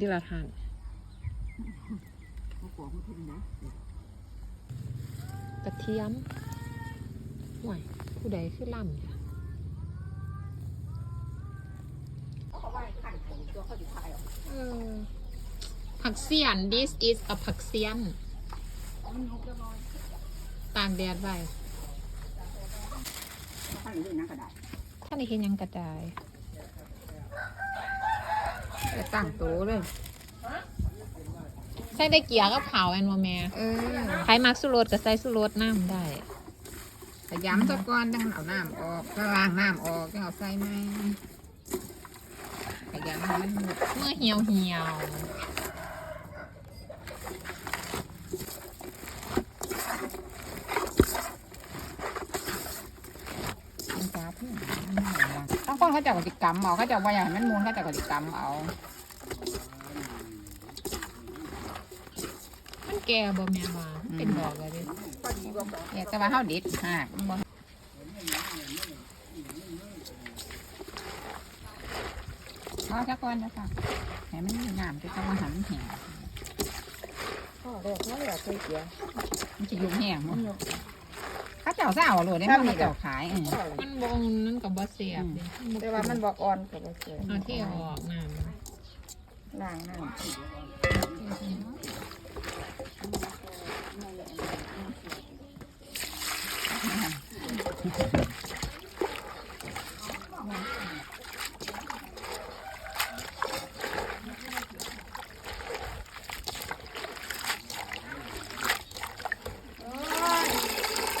ที่เราทานเขาบอกไม่ถึงนะกระเทียมห่วยผู้ใดคือล่ำจ้ะเขาว่าขันของตัวเขาอยู่ไทยอะเออผักเสียน this is a ผักเสียนมันนกจะลอยตากแดดไว้เขาขันอยู่นั่นก็ได้ท่านได้เห็นหยังกระจาย แต่ตั้งโตเลย ใส่ได้เกียร์กับเผาแอนวแม่เออใครมักสุรสก็ใส่สุรสน้ำได้แต่ย้ำตะกอนตั้งเอาน้ำออกก็ล้างน้ำออกก็เอาใส่ไหมแต่ย้ำให้มันหมดเมื่อเหี่ยวเหี่ยว มันจ้าเพื่อน ต้องคนเขาเจะกติกรรมเอาเขาเจะว่าอย่างนั้นมูลเขาเจะกติกรรมเอามันแก่บ่แม่ว่ามันเป็นดอกเลยดิเนี่ยแต่ว่าเขาเด็ดหากบ่เอาตะกอนนะค่ะให้มันมีน้ำจะต้องมาหันแห้งพ่อเรียกว่าเรียกเกียร์มันจะยุ่งแห้งมั้งเขาเจ้าเศร้าโหลดได้มั้งเขาเจ้าขายเออมันบงนั่นกับบ่เสียบดิแต่ว่ามันบอกอ่อนกับเกียร์เอาที่เอาออกน้ล่างนั่น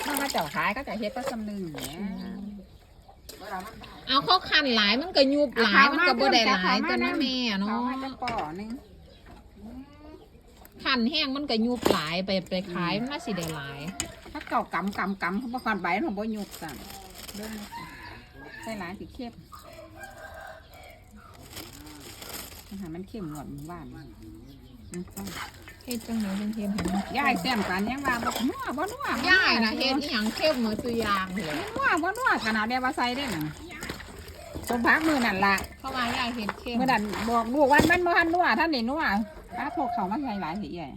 ถ้าเขาเจ้าขายเขาจะเฮ็ดก็สำนึงเนี่ยำเอาเขาคันหลายมันก็ยุบหลายมันก็บ่ได้หลายตัวเน้แม่เขาเนาะให้จะป่อนึงคันแห้งมันก็ยุบหลายไปไปขายมันน่าสิได้หลาย ถ้าเก่ากำกำกำเขาบอกก่อนใบของบ่ยุบสั่งเบิ่งใส่หลายสิเข้มอาหารมันเข้มหวานหวานอืม เฮ็ดจังได๋จังเฮ็ดให้มันยายแซมกันยังว่าบ่นัวบ่นัวบ่นัวย่ายน่ะเฮ็ดอีหยังเข้มเหมือนสุอยางเลยนัวบ่นัวขนาดเดียวว่าใส่ได้น่ะสมพักมือนั่นล่ะเพราะว่าย่ายเฮ็ดเข้มเมื่อนั้นบอกลูกวันมันบ่ทันนัวท่านนี่นัวป้าโทกเขามาใส่หลายสิใหญ่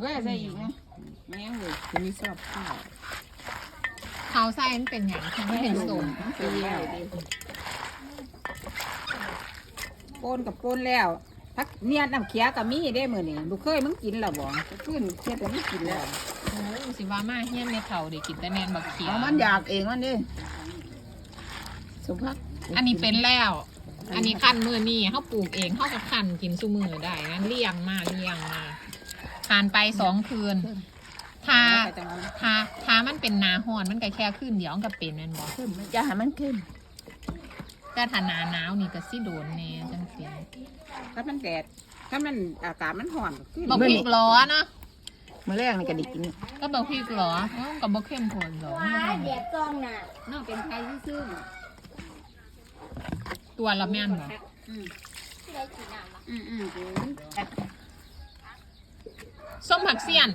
เว้ยใส่อีกนะแม่งเลยคุณนี่ชอบข้าวเขาใส่มันเป็นหยังทำให้เห็นสมเปรี้ยวโปนกับโปนแล้วพักเนี่ยน้ำเขียกับมีได้มื้อนี่ลูกเคยมึงกินแล้วบ่ขึ้นเขียแต่มึงกินแล้วโอ้ยสิว่ามาเฮียนในเขาได้กินแต่แนนบักเขียเอามันอยากเองมันดิสมพักอันนี้เป็นแล้ว อันนี้คันมือนี่เขาปลูกเองเขาก็คันกินซุมือได้นั้นเลี้ยงมาเลี้ยงมาผ่านไปสองคืนถ้าถ้าถ้ามันเป็นหนาหอนมันก็แค่คืนเดียวมันก็เป็นแม่นบ่ขึ้นมันจะให้มันขึ้น แต่ถ้าหนาหนาวนี่ก็สิโดนแน่จังซี่ถ้ามันแดดถ้ามันอากาศมันร้อนขึ้นบักพริกหรอเนาะเมื่อแรกนี่ก็ได้กินก็บักพริกหรอเอ้าก็บ่เข้มข้นหรอเด็ดกล้องน่ะนอกเป็นไทยซื่อตัวละแม่นบ่ๆอืมอืมอืมส้มผักเสี้ยน